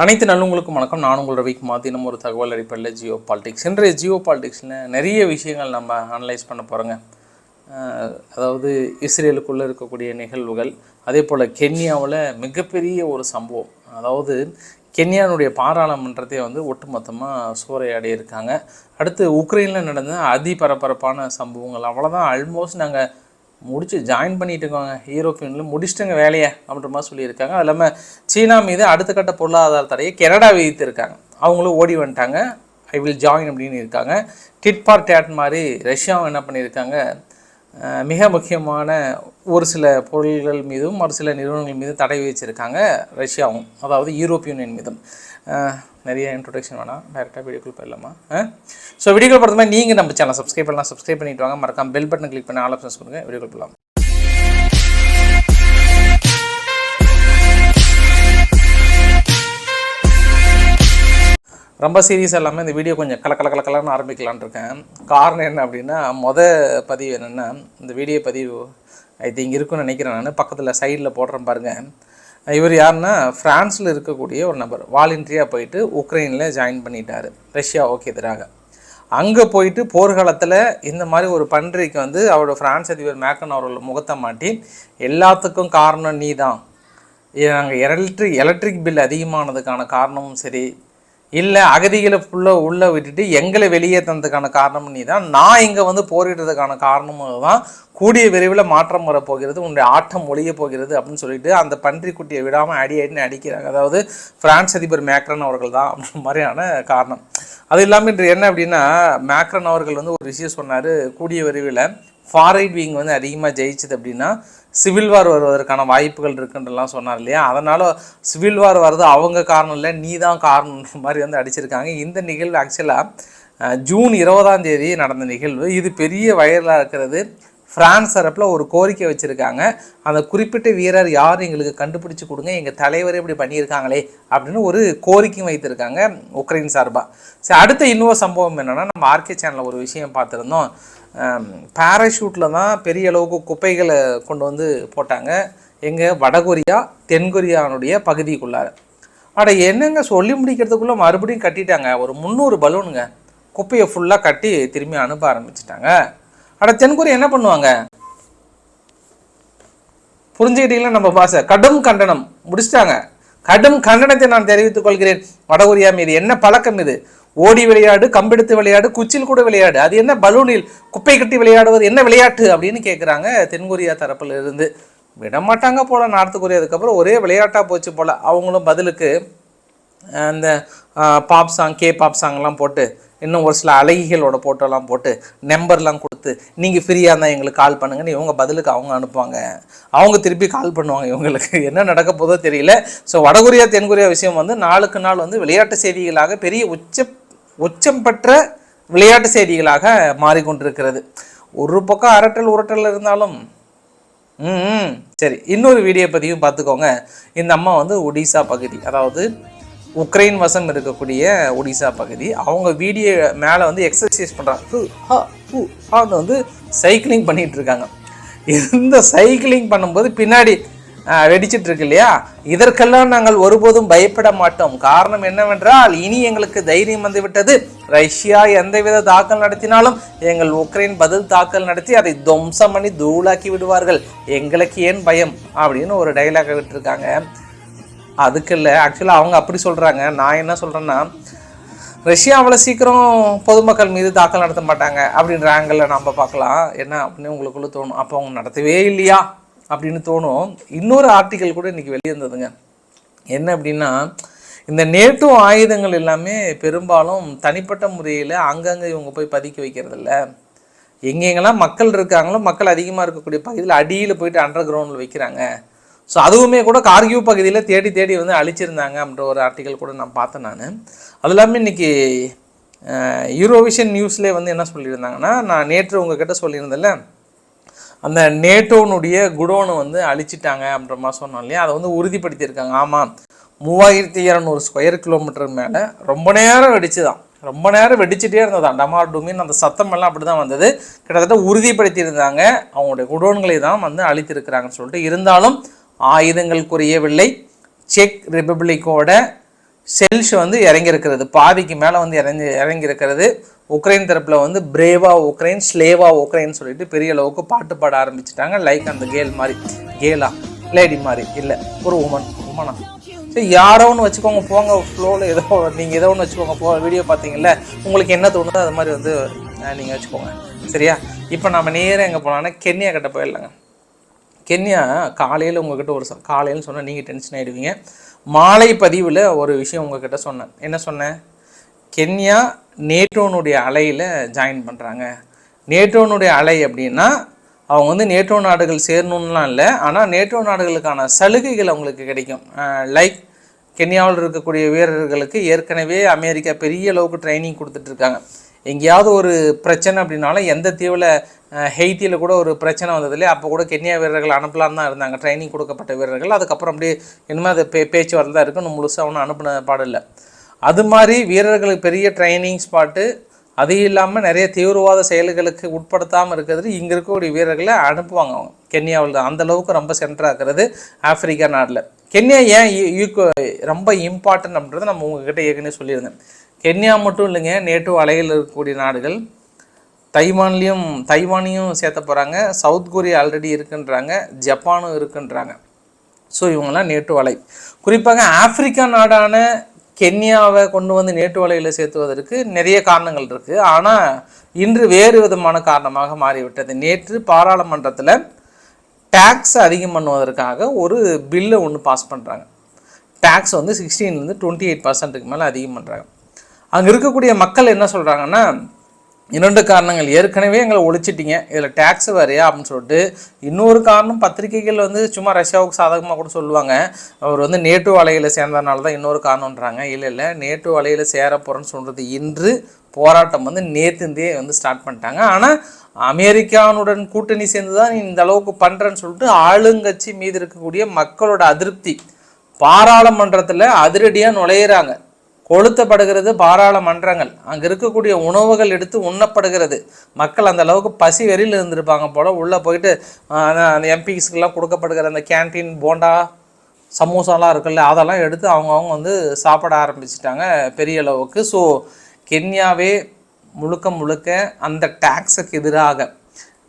அனைத்து நல்லவங்களுக்கும் வணக்கம். நான் உங்கள் ரவிக்குமார். தினம் ஒரு தகவல் அடிப்படையில் ஜியோ பாலிடிக்ஸ். இன்றைய ஜியோ பாலிடிக்ஸில் நிறைய விஷயங்கள் நம்ம அனலைஸ் பண்ண போகிறோங்க அதாவது இஸ்ரேலுக்குள்ளே இருக்கக்கூடிய நிகழ்வுகள் அதே போல் கென்யாவில் மிகப்பெரிய ஒரு சம்பவம். அதாவது கென்யானுடைய பாராளுமன்றத்தை வந்து ஒட்டுமொத்தமாக சூறையாடி இருக்காங்க. அடுத்து உக்ரைனில் நடந்த அதிபரபரப்பான சம்பவங்கள் அவ்வளோதான் ஆல்மோஸ்ட் நாங்கள் முடிச்சு ஜாயின் பண்ணிட்டு இருக்கோங்க. யூரோப்பியனில் முடிச்சிட்டுங்க வேலையை அப்படின்ற மாதிரி சொல்லியிருக்காங்க. அது இல்லாமல் சீனா மீது அடுத்த கட்ட பொருளாதார தடையை கனடா விதித்திருக்காங்க. அவங்களும் ஓடி வந்துட்டாங்க. ஐ வில் ஜாயின் அப்படின்னு இருக்காங்க. டிட் பார் டேட் மாதிரி ரஷ்யாவும் என்ன பண்ணியிருக்காங்க? மிக முக்கியமான ஒரு சில பொருள்கள் மீதும் ஒரு சில நிறுவனங்கள் மீதும் தடை விதிச்சிருக்காங்க ரஷ்யாவும் அதாவது யூரோப்பிய யூனியன் மீதும். நிறைய இன்ட்ரொடக்ஷன் வேணாம். டேரெக்டாக வீடியோக்குள் போயிடலாமா? ஸோ வீடியோக்குள் பொறுத்த மாதிரி நீங்கள் நம்ம சேனல் சப்ஸ்கிரைப் பண்ணலாம். சப்ஸ்கிரைப் பண்ணிட்டு வாங்க. மறக்காம பெல் பட்டன் கிளிக் பண்ணி ஆல் ஆப்ஷன்ஸ் கொடுங்க. வீடியோக்குள் போகலாம். ரொம்ப சீரியஸ் இல்லாமல் இந்த வீடியோ கொஞ்சம் கல கல கல கலன்னு இருக்கேன். காரணம் என்ன அப்படின்னா மொதல் பதிவு என்னென்னா இந்த வீடியோ பதிவு ஐ திங்க் இருக்குன்னு நினைக்கிறேன் நான். பக்கத்தில் சைடில் போடுறேன் பாருங்கள் இவர் யாருன்னா ஃப்ரான்ஸில் இருக்கக்கூடிய ஒரு நபர். வாலண்டியாக போயிட்டு உக்ரைனில் ஜாயின் பண்ணிட்டார். ரஷ்யாவுக்கு எதிராக. அங்கே போயிட்டு போர்க்காலத்தில் இந்த மாதிரி ஒரு பன்றிக்கு வந்து அவரோட ஃப்ரான்ஸ் அதிபர் மேக்கன் அவரோட முகத்தை மாட்டி எல்லாத்துக்கும் காரணம் நீ தான் நாங்கள் எலக்ட்ரிக் எலக்ட்ரிக் பில் அதிகமானதுக்கான காரணமும் சரி இல்லை அகதிகளை ஃபுல்லாக உள்ளே விட்டுட்டு எங்களை வெளியே தந்ததுக்கான காரணம் நீ தான் நான் இங்கே வந்து போரிடுறதுக்கான காரணமும் தான் கூடிய விரைவில் மாற்றம் வரப்போகிறது உன்னுடைய ஆட்டம் ஒழிய போகிறது அப்படின்னு சொல்லிட்டு அந்த பன்றி குட்டியை விடாமல் அடி அடினு அடிக்கிறாங்க. அதாவது பிரான்ஸ் அதிபர் மேக்ரன் அவர்கள் தான் அப்படின்ற மாதிரியான காரணம். அது இல்லாமல் இன்று என்ன அப்படின்னா மேக்ரன் அவர்கள் வந்து ஒரு விஷயம் சொன்னார் கூடிய விரைவில் ஃபாரைட் விங் வந்து அதிகமாக ஜெயிச்சது அப்படின்னா சிவில் வார் வருவதற்கான வாய்ப்புகள் இருக்குன்றலாம் சொன்னார் இல்லையா? அதனால் சிவில் வார் வர்றது அவங்க காரணம் இல்லை நீ தான் காரணம்ன்ற மாதிரி வந்து அடிச்சிருக்காங்க. இந்த நிகழ்வு ஆக்சுவலாக ஜூன் இருபதாம் தேதி நடந்த நிகழ்வு. இது பெரிய வயலாக இருக்கிறது. ஃப்ரான்ஸ் தரப்பில் ஒரு கோரிக்கை வச்சுருக்காங்க. அந்த குறிப்பிட்ட வீரர் யார் எங்களுக்கு கண்டுபிடிச்சி கொடுங்க எங்கள் தலைவரே இப்படி பண்ணியிருக்காங்களே அப்படின்னு ஒரு கோரிக்கையும் வைத்திருக்காங்க உக்ரைன் சார்பாக சரி அடுத்த இன்னொரு சம்பவம் என்னென்னா நம்ம ஆர்கே சேனலில் ஒரு விஷயம் பார்த்துருந்தோம். பேராஷூட்டில் தான் பெரிய அளவுக்கு குப்பைகளை கொண்டு வந்து போட்டாங்க. எங்கள் வடகொரியா தென்கொரியானுடைய பகுதிக்குள்ளார. அட என்னங்க சொல்லி முடிக்கிறதுக்குள்ளே மறுபடியும் கட்டிட்டாங்க? ஒரு முந்நூறு பலூனுங்க. குப்பையை ஃபுல்லாக கட்டி திரும்பி அனுப்ப ஆரம்பிச்சிட்டாங்க. அட தென்கொரியா என்ன பண்ணுவாங்க? புரிஞ்சுக்கிட்டீங்களா நம்ம பாச கடும் கண்டனம். முடிச்சிட்டாங்க. கடும் கண்டனத்தை நான் தெரிவித்துக் கொள்கிறேன். வடகொரியா மீது என்ன பழக்கம் இது? ஓடி விளையாடு கம்பெடுத்து விளையாடு குச்சில் கூட விளையாடு. அது என்ன? பலூனில் குப்பை கட்டி விளையாடுவது என்ன விளையாட்டு அப்படின்னு கேட்குறாங்க தென்கொரியா தரப்பில் இருந்து விட மாட்டாங்க போல நார்த்து கொரியாதுக்கப்புறம் ஒரே விளையாட்டாக போச்சு போல். அவங்களும் பதிலுக்கு அந்த பாப் சாங் கே பாப் சாங்லாம் போட்டு இன்னும் ஒரு சில அழகிகளோட ஃபோட்டோலாம் போட்டு நம்பர்லாம் கொடுத்து நீங்கள் ஃப்ரீயாக இருந்தால் எங்களுக்கு கால் பண்ணுங்கன்னு இவங்க பதிலுக்கு அவங்க அனுப்புவாங்க. அவங்க திருப்பி கால் பண்ணுவாங்க இவங்களுக்கு. என்ன நடக்க போதோ தெரியல. ஸோ வடகொரியா தென்கொரியா விஷயம் வந்து நாளுக்கு நாள் வந்து விளையாட்டு செய்திகளாக பெரிய உச்ச உச்சம் பெற்ற விளையாட்டு செய்திகளாக மாறிக்கொண்டிருக்கிறது. ஒரு பக்கம் அரட்டல் உரட்டல் இருந்தாலும் ம் சரி இன்னொரு வீடியோ பதிவும் பார்த்துக்கோங்க. இந்த அம்மா வந்து ஒடிசா பகுதி அதாவது உக்ரைன் வசம் இருக்கக்கூடிய ஒடிசா பகுதி. அவங்க வீடியோ மேலே வந்து எக்ஸசைஸ் பண்ணுறாங்க ஹா ஹூ வந்து சைக்கிளிங் பண்ணிகிட்டு இருக்காங்க. இந்த சைக்கிளிங் பண்ணும்போது பின்னாடி வெடிச்சிட்டு இருக்கு இல்லையா இதற்கெல்லாம் நாங்கள் ஒருபோதும் பயப்பட மாட்டோம். காரணம் என்னவென்றால் இனி எங்களுக்கு தைரியம் வந்துவிட்டது. ரஷ்யா எந்தவித தாக்கல் நடத்தினாலும் எங்கள் உக்ரைன் பதில் தாக்கல் நடத்தி அதை துவம்சம் பண்ணி தூளாக்கி விடுவார்கள். எங்களுக்கு ஏன் பயம்? அப்படின்னு ஒரு டைலாக விட்டுருக்காங்க. அதுக்கு இல்லை ஆக்சுவலாக அவங்க அப்படி சொல்கிறாங்க நான் என்ன சொல்கிறேன்னா ரஷ்யா அவ்வளோ சீக்கிரம் பொதுமக்கள் மீது தாக்கல் நடத்த மாட்டாங்க அப்படின்ற ஆங்கிளில் நம்ம பார்க்கலாம். என்ன அப்படின்னு உங்களுக்குள்ளே தோணும். அப்போ அவங்க நடத்தவே இல்லையா? அப்படின்னு தோணும். இன்னொரு ஆர்டிக்கல் கூட இன்றைக்கி வெளியிருந்ததுங்க. என்ன அப்படின்னா இந்த நேட்டோ ஆயுதங்கள் எல்லாமே பெரும்பாலும் தனிப்பட்ட முறையில் அங்கங்கே இவங்க போய் பதுக்கி வைக்கிறது இல்லை எங்கெங்கெல்லாம் மக்கள் இருக்காங்களோ மக்கள் அதிகமாக இருக்கக்கூடிய பகுதியில் அடியில் போயிட்டு அண்டர் கிரவுண்டில் வைக்கிறாங்க. ஸோ அதுவுமே கூட கார்கியூ பகுதியில் தேடி தேடி வந்து அழிச்சிருந்தாங்க அப்படின்ற ஒரு ஆர்டிக்கல் கூட நான் பார்த்தேன் நான். அது இல்லாமல் இன்னைக்கு யூரோவிஷன் நியூஸ்லேயே வந்து என்ன சொல்லியிருந்தாங்கன்னா நான் நேற்று உங்ககிட்ட சொல்லியிருந்தேன்ல அந்த நேட்டோனுடைய குடோனை வந்து அழிச்சிட்டாங்க அப்படின்ற மாதிரி சொன்னோம் இல்லையா? அதை வந்து உறுதிப்படுத்தியிருக்காங்க. ஆமாம் மூவாயிரத்தி இரநூறு ஸ்கொயர் கிலோமீட்டர் மேலே ரொம்ப நேரம் வெடிச்சு தான் ரொம்ப நேரம் வெடிச்சிட்டே இருந்ததான் டமார் டூமின் அந்த சத்தமெல்லாம் அப்படி தான் வந்தது. கிட்டத்தட்ட உறுதிப்படுத்தியிருந்தாங்க. அவங்களுடைய குடோன்களை தான் வந்து அழித்திருக்கிறாங்கன்னு சொல்லிட்டு இருந்தாலும் ஆயுதங்கள் குறையவில்லை. செக் ரிப்பப்ளிக்கோட செல்ஸ் வந்து இறங்கியிருக்கிறது. பாதிக்கு மேலே வந்து இறங்கி இறங்கியிருக்கிறது. உக்ரைன் தரப்பில் வந்து பிரேவா உக்ரைன் ஸ்லேவா உக்ரைன் சொல்லிட்டு பெரிய அளவுக்கு பாட்டு பாட ஆரம்பிச்சிட்டாங்க. லைக் அந்த கேல் மாதிரி கேலா லேடி மாதிரி. இல்லை ஒரு உமன் உமனா சரி யாரோ ஒன்று வச்சுக்கோங்க போங்க ஃப்ளோவில் ஏதோ நீங்கள் ஏதோ ஒன்று வச்சுக்கோங்க போ வீடியோ பார்த்தீங்கல்ல உங்களுக்கு என்ன தோணுதோ அது மாதிரி வந்து நீங்கள் வச்சுக்கோங்க. சரியா? இப்போ நம்ம நேராக எங்கே போனோம்னா கென்யா கிட்ட போயிடலாங்க. கென்யா காலையில் உங்ககிட்ட ஒரு காலையில் காலையில்னு சொன்னால் நீங்கள் டென்ஷன் ஆகிடுவீங்க மாலை பதிவில் ஒரு விஷயம் உங்ககிட்ட சொன்னேன். என்ன சொன்னேன்? கென்யா நேட்டோனுடைய அலையில் ஜாயின் பண்ணுறாங்க நேட்டோனுடைய அலை அப்படின்னா அவங்க வந்து நேட்டோ நாடுகள் சேரணும்லாம் இல்லை ஆனால் நேட்டோ நாடுகளுக்கான சலுகைகள் அவங்களுக்கு கிடைக்கும். லைக் கென்யாவில் இருக்கக்கூடிய வீரர்களுக்கு ஏற்கனவே அமெரிக்கா பெரிய அளவுக்கு ட்ரைனிங் கொடுத்துட்ருக்காங்க. எங்கேயாவது ஒரு பிரச்சனை அப்படின்னாலும் எந்த தீவில் ஹெய்த்தியில் கூட ஒரு பிரச்சனை வந்ததுலே அப்போ கூட கென்யா வீரர்கள் அனுப்பலான்னு தான் இருந்தாங்க. ட்ரைனிங் கொடுக்கப்பட்ட வீரர்கள். அதுக்கப்புறம் அப்படியே இனிமேல் அது பே பேச்சுவார்த்தை தான் இருக்கும் முழுசாக ஒன்றும் அனுப்பின பாடில்லை அது மாதிரி வீரர்களுக்கு பெரிய ட்ரைனிங் ஸ்பாட்டு அது இல்லாமல் நிறைய தீவிரவாத செயல்களுக்கு உட்படுத்தாமல் இருக்கிறது இங்கே இருக்கக்கூடிய வீரர்களை அனுப்புவாங்க அவங்க. கென்யாவில் தான். அந்த அளவுக்கு ரொம்ப சென்டராகிறது ஆப்பிரிக்கா நாட்டில் கென்யா ஏன் ஈக்கோ ரொம்ப இம்பார்ட்டன்ட் அப்படின்றத நம்ம உங்ககிட்ட ஏற்கனவே சொல்லியிருந்தேன். கென்யா மட்டும் இல்லைங்க நேட்டோ அலையில் இருக்கக்கூடிய நாடுகள். தைவான்லேயும் தைவானையும் சேர்த்த போகிறாங்க சவுத் கொரியா ஆல்ரெடி இருக்குன்றாங்க. ஜப்பானும் இருக்குன்றாங்க. ஸோ இவங்கெல்லாம் நேட்டு அலை. குறிப்பாக ஆப்பிரிக்கா நாடான கென்யாவை கொண்டு வந்து நேட்டு வலையில் சேர்த்துவதற்கு நிறைய காரணங்கள் இருக்குது ஆனால் இன்று வேறு விதமான காரணமாக மாறிவிட்டது. நேற்று பாராளுமன்றத்தில் டேக்ஸ் அதிகம் பண்ணுவதற்காக ஒரு பில்லை ஒன்று பாஸ் பண்ணுறாங்க டேக்ஸ் வந்து சிக்ஸ்டீன்லேருந்து டுவெண்ட்டி எயிட் பர்சன்ட்டுக்கு மேலே அதிகம் பண்ணுறாங்க அங்கே இருக்கக்கூடிய மக்கள் என்ன சொல்கிறாங்கன்னா இரண்டு காரணங்கள். ஏற்கனவே எங்களை ஒழிச்சிட்டிங்க. இதில் டேக்ஸ் வேறையா அப்படின்னு சொல்லிட்டு இன்னொரு காரணம் பத்திரிகைகள் வந்து சும்மா ரஷ்யாவுக்கு சாதகமாக கூட சொல்லுவாங்க. அவர் வந்து நேட்டு வலையில் சேர்ந்ததுனால தான் இன்னொரு காரணம்ன்றாங்க. இல்லை இல்லை. நேட்டு வலையில் சேர போகிறேன்னு சொல்கிறது இன்று போராட்டம் வந்து நேற்றுந்தே வந்து ஸ்டார்ட் பண்ணிட்டாங்க. ஆனால் அமெரிக்கானுடன் கூட்டணி சேர்ந்து தான் நீ இந்த அளவுக்கு பண்ணுறேன்னு சொல்லிட்டு ஆளுங்கட்சி மீது இருக்கக்கூடிய மக்களோட அதிருப்தி பாராளுமன்றத்தில் அதிரடியாக நுழையிறாங்க. கொளுத்தப்படுகிறது பாராளுமன்றங்கள். அங்கே இருக்கக்கூடிய உணவுகள் எடுத்து உண்ணப்படுகிறது. மக்கள் அந்த அளவுக்கு பசி வெறியில் இருந்திருப்பாங்க போல் உள்ளே போயிட்டு அந்த- அந்த எம்பிஸ்க்கெல்லாம் கொடுக்கப்படுகிற அந்த கேண்டீன் போண்டா சமோசாலாம் இருக்குல்ல அதெல்லாம் எடுத்து அவங்கவுங்க வந்து சாப்பிட ஆரம்பிச்சிட்டாங்க பெரிய அளவுக்கு. ஸோ கென்யாவே முழுக்க முழுக்க அந்த டேக்ஸுக்கு எதிராக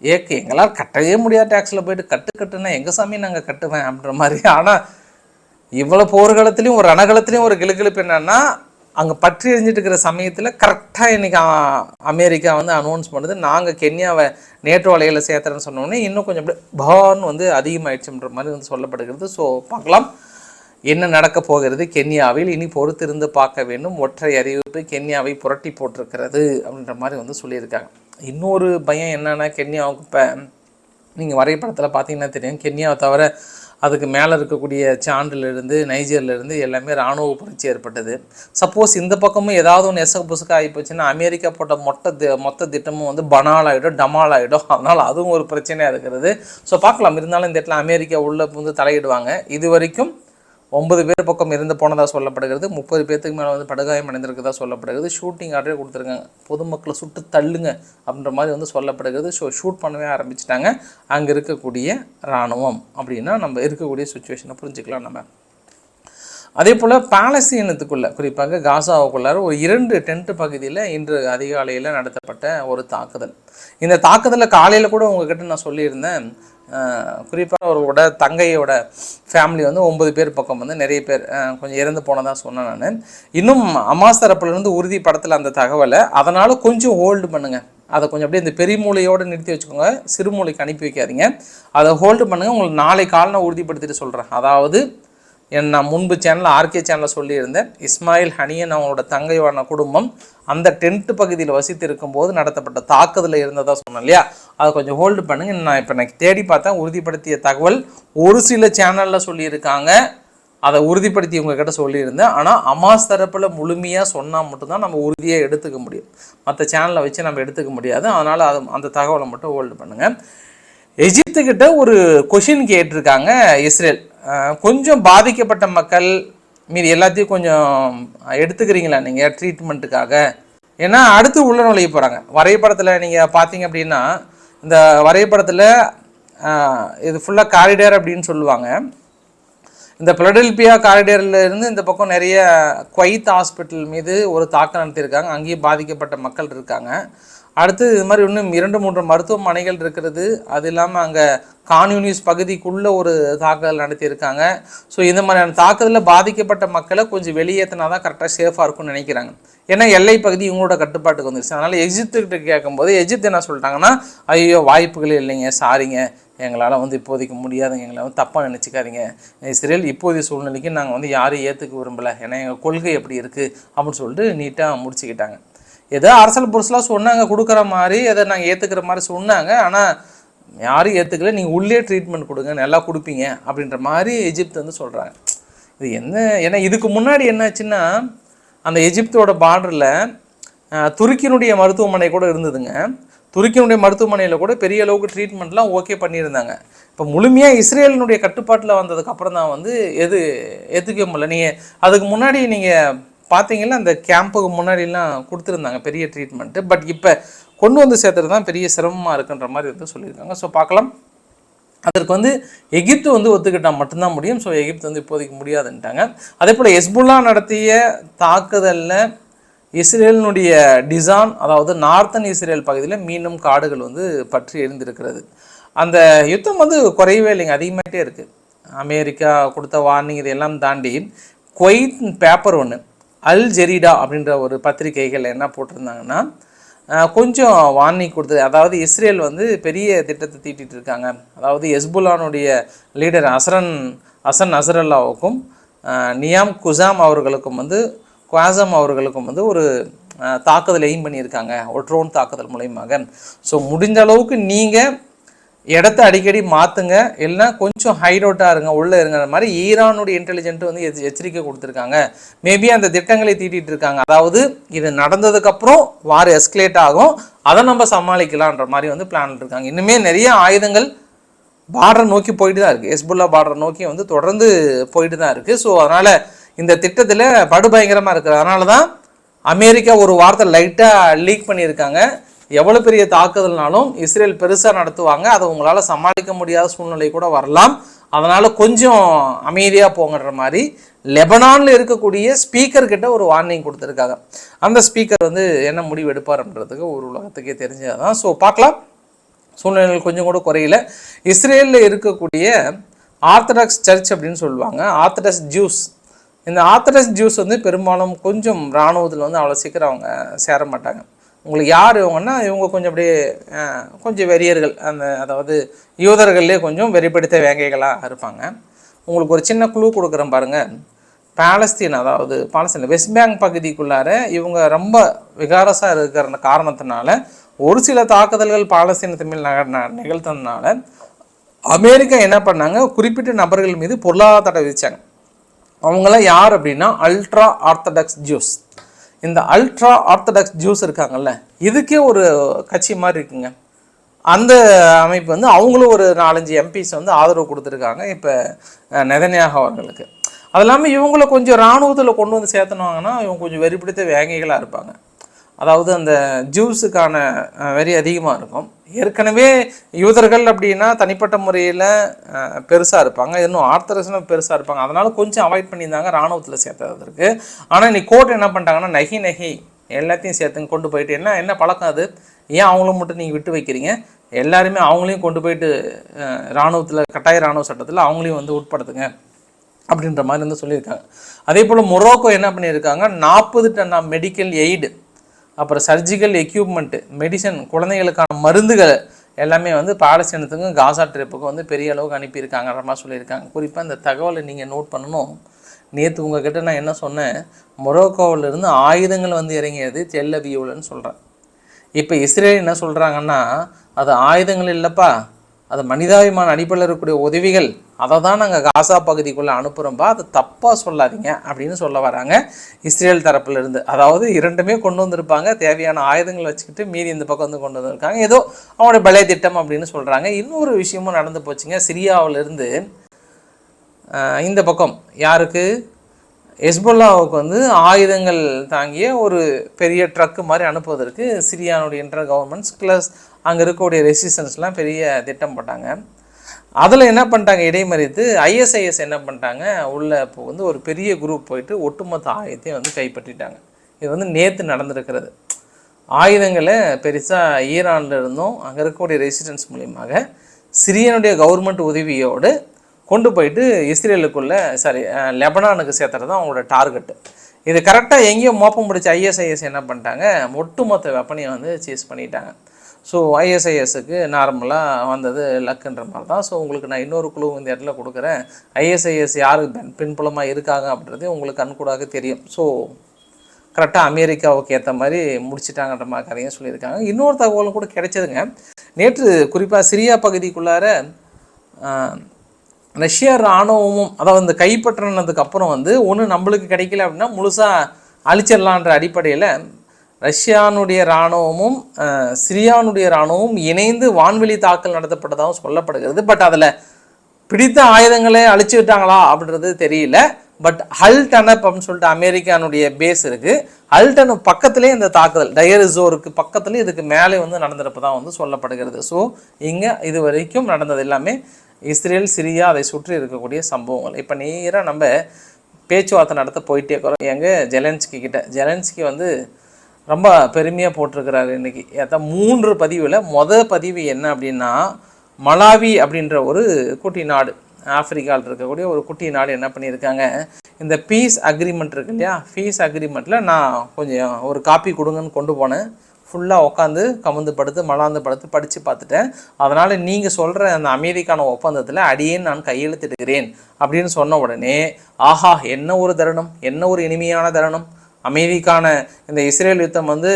ஏக்கு எங்களால் கட்டவே முடியாத டேக்ஸில் போயிட்டு கட்டு கட்டுனா எங்கள் சாமி நாங்கள் கட்டுவேன் அப்படின்ற மாதிரி. ஆனால் இவ்வளோ போர்க்களத்துலேயும் ஒரு ரணகலத்துலேயும் ஒரு கிளுகிழப்பு என்னென்னா அங்கே பற்றி எரிஞ்சிட்டு இருக்கிற சமயத்தில் கரெக்டாக இன்றைக்கி அமெரிக்கா வந்து அனௌன்ஸ் பண்ணுது. நாங்கள் கென்யாவை நேற்று வலையில் சேர்த்துறேன்னு சொன்னோடனே இன்னும் கொஞ்சம் பர்ன் வந்து அதிகமாகிடுச்சுன்ற மாதிரி வந்து சொல்லப்படுகிறது. ஸோ பார்க்கலாம். என்ன நடக்க போகிறது? கென்யாவில் இனி பொறுத்திருந்து பார்க்க வேண்டும். ஒற்றை அறிவிப்பு கென்யாவை புரட்டி போட்டிருக்கிறது அப்படின்ற மாதிரி வந்து சொல்லியிருக்காங்க. இன்னொரு பயம் என்னென்னா கென்யாவுக்கு இப்போ நீங்கள் வரைபடத்தில் பார்த்தீங்கன்னா தெரியும். கென்யாவை தவிர அதுக்கு மேலே இருக்கக்கூடிய சாண்டிலிருந்து நைஜர்லேருந்து எல்லாமே இராணுவ புரட்சி ஏற்பட்டது. சப்போஸ் இந்த பக்கமும் ஏதாவது ஒன்று எசக புசுக்க ஆகி போச்சுன்னா அமெரிக்கா போட்ட மொத்த தி- மொத்த திட்டமும் வந்து பனால் ஆகிடும் டமால் ஆகிடும் அதனால் அதுவும் ஒரு பிரச்சனையாக இருக்கிறது. ஸோ பார்க்கலாம். இருந்தாலும் இந்த இடத்துல அமெரிக்கா உள்ளே வந்து தலையிடுவாங்க. இது வரைக்கும் ஒன்பது பேர் பக்கம் இருந்து போனதாக சொல்லப்படுகிறது. முப்பது பேர்த்துக்கு மேலே வந்து படுகாயம் அடைந்திருக்கதாக சொல்லப்படுகிறது. ஷூட்டிங் ஆர்டரே கொடுத்துருக்காங்க. பொதுமக்களை சுட்டு தள்ளுங்க அப்படின்ற மாதிரி வந்து சொல்லப்படுகிறது. ஸோ ஷூட் பண்ணவே ஆரம்பிச்சிட்டாங்க. அங்கே இருக்கக்கூடிய இராணுவம் அப்படின்னா நம்ம இருக்கக்கூடிய சுச்சுவேஷனை புரிஞ்சுக்கலாம் நம்ம. அதே போல் பாலஸ்தீனத்துக்குள்ளே குறிப்பாக காசாவுக்குள்ளார ஒரு இரண்டு டென்ட் பகுதியில் இன்று அதிகாலையில் நடத்தப்பட்ட ஒரு தாக்குதல். இந்த தாக்குதலில் காலையில் கூட உங்ககிட்ட நான் சொல்லியிருந்தேன். குறிப்பாக அவரோட தங்கையோட ஃபேமிலி வந்து ஒன்பது பேர் பக்கம் வந்து நிறைய பேர் கொஞ்சம் இறந்து போனதாக சொன்னேன் நான். இன்னும் அமாஸ் தரப்புலேருந்து உறுதிப்படத்தில் அந்த தகவலை அதனால் கொஞ்சம் ஹோல்டு பண்ணுங்கள் அதை கொஞ்சம் அப்படியே இந்த பெரியமூலையோடு நிறுத்தி வச்சுக்கோங்க. சிறுமூலைக்கு அனுப்பி வைக்காதீங்க. அதை ஹோல்டு பண்ணுங்கள் உங்களுக்கு நாளை கால் உறுதிப்படுத்திட்டு சொல்கிறேன் அதாவது நான் முன்பு சேனல் ஆர்கே சேனலில் சொல்லியிருந்தேன். இஸ்மாயில் ஹனியன் அவங்களோட தங்கையான குடும்பம் அந்த டென்ட் பகுதியில் வசித்து இருக்கும்போது நடத்தப்பட்ட தாக்குதலில் இருந்ததாக சொன்னேன் இல்லையா? அதை கொஞ்சம் ஹோல்டு பண்ணுங்க. நான் இப்போ நான் தேடி பார்த்தேன். உறுதிப்படுத்திய தகவல் ஒரு சில சேனலில் சொல்லியிருக்காங்க. அதை உறுதிப்படுத்தி உங்ககிட்ட சொல்லியிருந்தேன். ஆனால் அமாஸ் தரப்பில் முழுமையாக சொன்னால் மட்டும்தான் நம்ம உறுதியாக எடுத்துக்க முடியும். மற்ற சேனலை வச்சு நம்ம எடுத்துக்க முடியாது. அதனால் அது அந்த தகவலை மட்டும் ஹோல்டு பண்ணுங்கள் எஜிப்துக்கிட்ட ஒரு கொஷின் கேட்டிருக்காங்க இஸ்ரேல். கொஞ்சம் பாதிக்கப்பட்ட மக்கள் மீதி எல்லாத்தையும் கொஞ்சம் எடுத்துக்கிறீங்களா நீங்கள் ட்ரீட்மெண்ட்டுக்காக ஏன்னா அடுத்து உள்ள நுழைய போகிறாங்க வரைபடத்தில் நீங்கள் பார்த்தீங்க அப்படின்னா இந்த வரைபடத்தில் இது ஃபுல்லாக காரிடார் அப்படின்னு சொல்லுவாங்க. இந்த பிளடெல்பியா காரிடர்லேருந்து இந்த பக்கம் நிறைய குவைத் ஹாஸ்பிட்டல் மீது ஒரு தாக்கம் நடத்தியிருக்காங்க. அங்கேயும் பாதிக்கப்பட்ட மக்கள் இருக்காங்க. அடுத்து இது மாதிரி இன்னும் இரண்டு மூன்று மருத்துவமனைகள் இருக்கிறது. அது இல்லாமல் அங்கே கான்யூனிஸ் பகுதிக்குள்ளே ஒரு தாக்குதல் நடத்தியிருக்காங்க. ஸோ இந்த மாதிரியான தாக்குதலில் பாதிக்கப்பட்ட மக்களை கொஞ்சம் வெளியேற்றினா தான் கரெக்டாக சேஃபாக இருக்கும்னு நினைக்கிறாங்க. ஏன்னா எல்லை பகுதி இவங்களோட கட்டுப்பாட்டுக்கு வந்துருச்சு. அதனால் எஜிப்துக்கிட்ட கேட்கும்போது எஜித் என்ன சொல்லிட்டாங்கன்னா ஐயோ வாய்ப்புகளே இல்லைங்க சாரிங்க. எங்களால் வந்து இப்போதைக்கு முடியாதுங்க. எங்களை வந்து தப்பாக நினச்சிக்காதீங்க. இஸ்ரேல் இப்போதைய சூழ்நிலைக்கு நாங்கள் வந்து யாரையும் ஏற்றுக்க விரும்பலை. ஏன்னா எங்கள் கொள்கை எப்படி இருக்குது அப்படின்னு சொல்லிட்டு நீட்டாக முடிச்சுக்கிட்டாங்க. ஏதோ அரசல் புருஷெலாம் சொன்னாங்க கொடுக்குற மாதிரி எதை நாங்கள் ஏற்றுக்கிற மாதிரி சொன்னாங்க. ஆனால் யாரும் ஏற்றுக்கல நீங்கள் உள்ளே ட்ரீட்மெண்ட் கொடுங்க நல்லா கொடுப்பீங்க அப்படின்ற மாதிரி எஜிப்த் வந்து சொல்கிறாங்க இது என்ன ஏன்னா இதுக்கு முன்னாடி என்னாச்சுன்னா அந்த எஜிப்தோட பார்டரில் துருக்கியினுடைய மருத்துவமனை கூட இருந்ததுங்க. துருக்கியினுடைய மருத்துவமனையில் கூட பெரிய அளவுக்கு ட்ரீட்மெண்ட்லாம் ஓகே பண்ணியிருந்தாங்க. இப்போ முழுமையாக இஸ்ரேலினுடைய கட்டுப்பாட்டில் வந்ததுக்கப்புறம் தான் வந்து எது ஏற்றுக்க முடியல. நீங்கள் அதுக்கு முன்னாடி நீங்கள் பார்த்தீங்கன்னா அந்த கேம்புக்கு முன்னாடிலாம் கொடுத்துருந்தாங்க பெரிய ட்ரீட்மெண்ட்டு பட் இப்போ கொண்டு வந்து சேர்த்துறது தான் பெரிய சிரமமாக இருக்குன்ற மாதிரி வந்து சொல்லியிருக்காங்க. ஸோ பார்க்கலாம். அதற்கு வந்து எகிப்து வந்து ஒத்துக்கிட்டால் மட்டும்தான் முடியும். ஸோ எகிப்து வந்து இப்போதைக்கு முடியாதுன்ட்டாங்க. அதே போல் எஸ்புல்லா நடத்திய தாக்குதலில் இஸ்ரேலினுடைய டிசான் அதாவது நார்த்தன் இஸ்ரேல் பகுதியில் மீண்டும் காடுகள் வந்து பற்றி எழுந்திருக்கிறது அந்த யுத்தம் வந்து குறையவே இல்லைங்க அதிகமாகிட்டே இருக்குது அமெரிக்கா கொடுத்த வார்னிங் இதெல்லாம் தாண்டி குவைத் பேப்பர் ஒன்று அல் ஜெரீடா அப்படின்ற ஒரு பத்திரிகைகள் என்ன போட்டிருந்தாங்கன்னா கொஞ்சம் வார்னிங் கொடுத்தது. அதாவது இஸ்ரேல் வந்து பெரிய திட்டத்தை தீட்டிட்டு இருக்காங்க. அதாவது எஸ்புல்லானுடைய லீடர் அசரன் அசன் அசரல்லாவுக்கும் நியாம் குசாம் அவர்களுக்கும் வந்து குவாசம் அவர்களுக்கும் வந்து ஒரு தாக்குதல் எய்ம் பண்ணியிருக்காங்க. ஒரு ட்ரோன் தாக்குதல் மூலயமாக. ஸோ முடிஞ்ச அளவுக்கு நீங்கள் இடத்த அடிக்கடி மாற்றுங்க இல்லைன்னா கொஞ்சம் ஹைட் இருங்க உள்ளே இருங்கிற மாதிரி ஈரானுடைய இன்டெலிஜென்ட் வந்து எச்சரிக்கை கொடுத்துருக்காங்க. மேபி அந்த திட்டங்களை தீட்டிகிட்டு இருக்காங்க. அதாவது இது நடந்ததுக்கப்புறம் வார் எஸ்கலேட் ஆகும். அதை நம்ம சமாளிக்கலான்ற மாதிரி வந்து பிளான் இருக்காங்க இன்னுமே நிறைய ஆயுதங்கள் பார்டர் நோக்கி போயிட்டு தான் இருக்குது எஸ்புல்லா பார்டர் நோக்கி வந்து தொடர்ந்து போயிட்டு தான் இருக்குது ஸோ அதனால் இந்த திட்டத்தில் படுபயங்கரமாக இருக்குது அதனால தான் அமெரிக்கா ஒரு வார்த்தை லைட்டாக லீக் பண்ணியிருக்காங்க. எவ்வளோ பெரிய தாக்குதல்னாலும் இஸ்ரேல் பெருசாக நடத்துவாங்க. அதை உங்களால் சமாளிக்க முடியாத சூழ்நிலை கூட வரலாம். அதனால் கொஞ்சம் அமைதியாக போங்கன்ற மாதிரி லெபனானில் இருக்கக்கூடிய ஸ்பீக்கர்கிட்ட ஒரு வார்னிங் கொடுத்துருக்காங்க. அந்த ஸ்பீக்கர் வந்து என்ன முடிவு எடுப்பார்ன்றதுக்கு ஒரு உலகத்துக்கே தெரிஞ்சதான் ஸோ பார்க்கலாம். சூழ்நிலைகள் கொஞ்சம் கூட குறையல. இஸ்ரேலில் இருக்கக்கூடிய ஆர்த்தடாக்ஸ் சர்ச் அப்படின்னு சொல்லுவாங்க. Orthodox Jews. இந்த ஆர்த்தடாக்ஸ் ஜூஸ் வந்து பெரும்பாலும் கொஞ்சம் இராணுவத்தில் வந்து அவ்வளோ சீக்கிரம் அவங்க சேர மாட்டாங்க. உங்களுக்கு யார் இவங்கன்னா இவங்க கொஞ்சம் அப்படியே கொஞ்சம் வெறியர்கள். அந்த அதாவது யூதர்கள்லேயே கொஞ்சம் வெறிப்படுத்த வேங்கைகளாக இருப்பாங்க. உங்களுக்கு ஒரு சின்ன குழு கொடுக்குறேன் பாருங்கள் பாலஸ்தீன் அதாவது பாலஸ்தீன் வெஸ்ட் பேங்க் பகுதிக்குள்ளார இவங்க ரொம்ப விகாரசாக இருக்கிற காரணத்தினால ஒரு சில தாக்குதல்கள் பாலஸ்தீனத்து மேல் நக ந- நிகழ்த்ததுனால அமெரிக்கா என்ன பண்ணாங்க? குறிப்பிட்ட நபர்கள் மீது பொருளாதார தடை விதித்தாங்க அவங்களாம் யார் அப்படின்னா அல்ட்ரா ஆர்த்தடாக்ஸ் ஜூஸ் இந்த அல்ட்ரா ஆர்த்தடாக்ஸ் ஜூஸ் இருக்காங்கல்ல இதுக்கே ஒரு கட்சி மாதிரி இருக்குங்க. அந்த அமைப்பு வந்து அவங்களும் ஒரு நாலஞ்சு எம்பிஸ் வந்து ஆதரவு கொடுத்துருக்காங்க இப்போ நெதன்யாக அவர்களுக்கு. அது இல்லாமல் இவங்களை கொஞ்சம் இராணுவத்தில் கொண்டு வந்து சேர்த்துனாங்கன்னா இவங்க கொஞ்சம் வெறிப்பிடித்த வேங்கைகளாக இருப்பாங்க. அதாவது அந்த ஜூஸுக்கான வரி அதிகமாக இருக்கும். ஏற்கனவே யூதர்கள் அப்படின்னா தனிப்பட்ட முறையில் பெருசாக இருப்பாங்க. இன்னும் ஆர்த்தரசனும் பெருசாக இருப்பாங்க. அதனால் கொஞ்சம் அவாய்ட் பண்ணியிருந்தாங்க இராணுவத்தில் சேர்த்ததற்கு ஆனால் இன்னைக்கு கோர்ட் என்ன பண்ணிட்டாங்கன்னா நகி நகி எல்லாத்தையும் சேர்த்துங்க கொண்டு போயிட்டு. என்ன என்ன பழக்கம் அது? ஏன் அவங்களும் மட்டும் நீங்கள் விட்டு வைக்கிறீங்க? எல்லாருமே அவங்களையும் கொண்டு போயிட்டு இராணுவத்தில் கட்டாய இராணுவ சட்டத்தில் அவங்களையும் வந்து உட்படுத்துங்க அப்படின்ற மாதிரி வந்து சொல்லியிருக்காங்க. அதே போல் மொரோக்கோ என்ன பண்ணியிருக்காங்க? நாற்பது டன் மெடிக்கல் எய்டு அப்புறம் சர்ஜிக்கல் எக்யூப்மெண்ட்டு மெடிசன் குழந்தைகளுக்கான மருந்துகள் எல்லாமே வந்து பாலஸ்தீனத்துக்கும் காசா ட்ரிப்புக்கும் வந்து பெரிய அளவுக்கு அனுப்பியிருக்காங்கன்ற மாதிரி சொல்லியிருக்காங்க. குறிப்பாக இந்த தகவலை நீங்கள் நோட் பண்ணணும். நேற்று உங்ககிட்ட நான் என்ன சொன்னேன்? மொரோக்கோவிலிருந்து ஆயுதங்கள் வந்து இறங்கியது தெல்லவியூலன்னு சொல்கிறேன் இப்போ இஸ்ரேல் என்ன சொல்கிறாங்கன்னா அது ஆயுதங்கள் இல்லைப்பா. அது மனிதாபிமான அடிப்படையில் இருக்கக்கூடிய உதவிகள் அதை தான் நாங்கள் காசா பகுதிக்குள்ளே அனுப்புகிறோம்பா அது தப்பாக சொல்லாதீங்க அப்படின்னு சொல்ல வராங்க. இஸ்ரேல் தரப்புல இருந்து அதாவது இரண்டுமே கொண்டு வந்திருப்பாங்க. தேவையான ஆயுதங்கள் வச்சுக்கிட்டு மீதி இந்த பக்கம் வந்து கொண்டு வந்திருக்காங்க. ஏதோ அவனுடைய பலைய திட்டம் அப்படின்னு சொல்கிறாங்க இன்னொரு விஷயமும் நடந்து போச்சுங்க. சிரியாவிலிருந்து இந்த பக்கம். யாருக்கு? எஸ்புல்லாவுக்கு வந்து ஆயுதங்கள் தாங்கிய ஒரு பெரிய ட்ரக்கு மாதிரி அனுப்புவதற்கு சிரியானுடைய இன்டர் கவர்மெண்ட்ஸ் ப்ளஸ் அங்கே இருக்கக்கூடிய ரெசிஸ்டன்ஸ்லாம் பெரிய திட்டம் போட்டாங்க. அதில் என்ன பண்ணிட்டாங்க? இடைமறித்து ஐஎஸ்ஐஎஸ் என்ன பண்ணிட்டாங்க? உள்ள இப்போ வந்து ஒரு பெரிய குரூப் போயிட்டு ஒட்டுமொத்த ஆயுதத்தையும் வந்து கைப்பற்றிட்டாங்க. இது வந்து நேற்று நடந்திருக்கிறது. ஆயுதங்களை பெருசாக ஈரானில் இருந்தும் அங்கே இருக்கக்கூடிய ரெசிடென்ஸ் மூலியமாக சிரியனுடைய கவர்மெண்ட் உதவியோடு கொண்டு போயிட்டு இஸ்ரேலுக்குள்ள சாரி லெபனானுக்கு சேர்த்துறது தான் அவங்களோட டார்கெட்டு இது கரெக்டாக எங்கேயோ மோப்பம் பிடிச்ச ஐஎஸ்ஐஎஸ் என்ன பண்ணிட்டாங்க? ஒட்டுமொத்த வெப்பனையை வந்து சீஸ் பண்ணிட்டாங்க. ஸோ ஐஎஸ்ஐஎஸ்க்கு நார்மலாக வந்தது லக்குன்ற மாதிரி தான். ஸோ உங்களுக்கு நான் இன்னொரு குழு இந்த இடத்துல கொடுக்குறேன். ஐஎஸ்ஐஎஸ் யாருக்கு பின்புலமாக இருக்காங்க அப்படின்றது உங்களுக்கு கண்கூடாக தெரியும். ஸோ கரெக்டாக அமெரிக்காவுக்கு ஏற்ற மாதிரி முடிச்சிட்டாங்கன்ற மாதிரி கதையும் சொல்லியிருக்காங்க. இன்னொரு தகவலும் கூட கிடைச்சதுங்க. நேற்று குறிப்பாக சிரியா பகுதிக்குள்ளார ஆஹ், ரஷ்ய இராணுவமும் அதாவது இந்த கைப்பற்றினதுக்கு அப்புறம் வந்து ஒன்று நம்மளுக்கு கிடைக்கல அப்படின்னா முழுசாக அழிச்சிடலான்ற அடிப்படையில் ரஷ்யானுடைய இராணுவமும் சிரியானுடைய இராணுவமும் இணைந்து வான்வெளி தாக்கல் நடத்தப்பட்டதாகவும் சொல்லப்படுகிறது. பட் அதில் பிடித்த ஆயுதங்களை அழிச்சு விட்டாங்களா அப்படின்றது தெரியல. பட் ஹல்டனப் அப்படின்னு சொல்லிட்டு அமெரிக்கானுடைய பேஸ் இருக்குது ஹல்டன் பக்கத்துலேயே இந்த தாக்குதல் டயரிசோருக்கு பக்கத்துலேயே இதுக்கு மேலே வந்து நடந்திருப்பதாக வந்து சொல்லப்படுகிறது. ஸோ இங்கே இது வரைக்கும் நடந்தது எல்லாமே இஸ்ரேல் சிரியா அதை சுற்றி இருக்கக்கூடிய சம்பவங்கள். இப்போ நேராக நம்ம பேச்சுவார்த்தை நடத்த போயிட்டே இருக்கிறோம். எங்கள் ஜெலன்ஸ்கி கிட்ட. ஜெலன்ஸ்கி வந்து ரொம்ப பெருமையாக போட்டிருக்கிறாரு இன்றைக்கி ஏதா மூன்று பதிவில் மொதல் பதிவு என்ன அப்படின்னா மலாவி அப்படின்ற ஒரு குட்டி நாடு. ஆப்பிரிக்காவில் இருக்கக்கூடிய ஒரு குட்டி நாடு என்ன பண்ணியிருக்காங்க? இந்த பீஸ் அக்ரிமெண்ட் இருக்கு இல்லையா? பீஸ் அக்ரிமெண்ட்டில் நான் கொஞ்சம் ஒரு காப்பி கொடுங்கன்னு கொண்டு போனேன். ஃபுல்லாக உட்காந்து கமுந்து படுத்து மலாந்து படுத்து படித்து பார்த்துட்டேன். அதனால் நீங்கள் சொல்கிற அந்த அமெரிக்கான ஒப்பந்தத்தில் அடியே நான் கையெழுத்திடுகிறேன் அப்படின்னு சொன்ன உடனே ஆஹா என்ன ஒரு தருணம் என்ன ஒரு இனிமையான தருணம். அமெரிக்கான இந்த இஸ்ரேல் யுத்தம் வந்து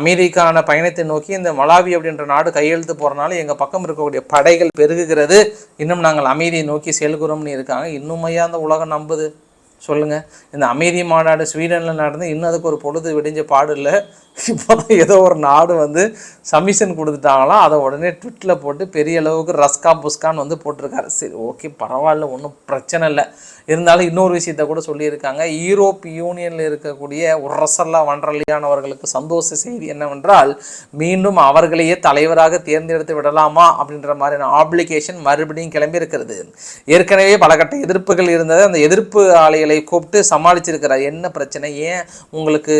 அமெரிக்கான பயணத்தை நோக்கி இந்த மலாவி அப்படின்ற நாடு கையெழுத்து போகிறனால எங்கள் பக்கம் இருக்கக்கூடிய படைகள் பெருகுகிறது. இன்னும் நாங்கள் அமைதியை நோக்கி செல்கிறோம்னு இருக்காங்க. இன்னுமையா அந்த உலகம் நம்புது. சொல்லுங்கள் இந்த அமைதி மாநாடு ஸ்வீடனில் நடந்து இன்னும் அதுக்கு ஒரு பொழுது விடிஞ்ச பாடு இல்லை. இப்போதான் ஏதோ ஒரு நாடு வந்து சமிஷன் கொடுத்துட்டாங்களாம் அதை உடனே ட்விட்டில் போட்டு பெரிய அளவுக்கு ரஸ்கா புஸ்கான்னு வந்து போட்டிருக்காரு. சரி ஓகே பரவாயில்ல ஒன்றும் பிரச்சனை இல்லை. இருந்தாலும் இன்னொரு விஷயத்த கூட சொல்லியிருக்காங்க. யூரோப் யூனியனில் இருக்கக்கூடிய உரசல்லா வன்றலியானவர்களுக்கு சந்தோஷ செய்தி என்னவென்றால் மீண்டும் அவர்களையே தலைவராக தேர்ந்தெடுத்து விடலாமா அப்படின்ற மாதிரியான ஆப்ளிகேஷன் மறுபடியும் கிளம்பி இருக்கிறது ஏற்கனவே பல கட்ட எதிர்ப்புகள் இருந்தது. அந்த எதிர்ப்பு ஆலைகளை கூப்பிட்டு சமாளிச்சிருக்கிறார். என்ன பிரச்சனை? ஏன் உங்களுக்கு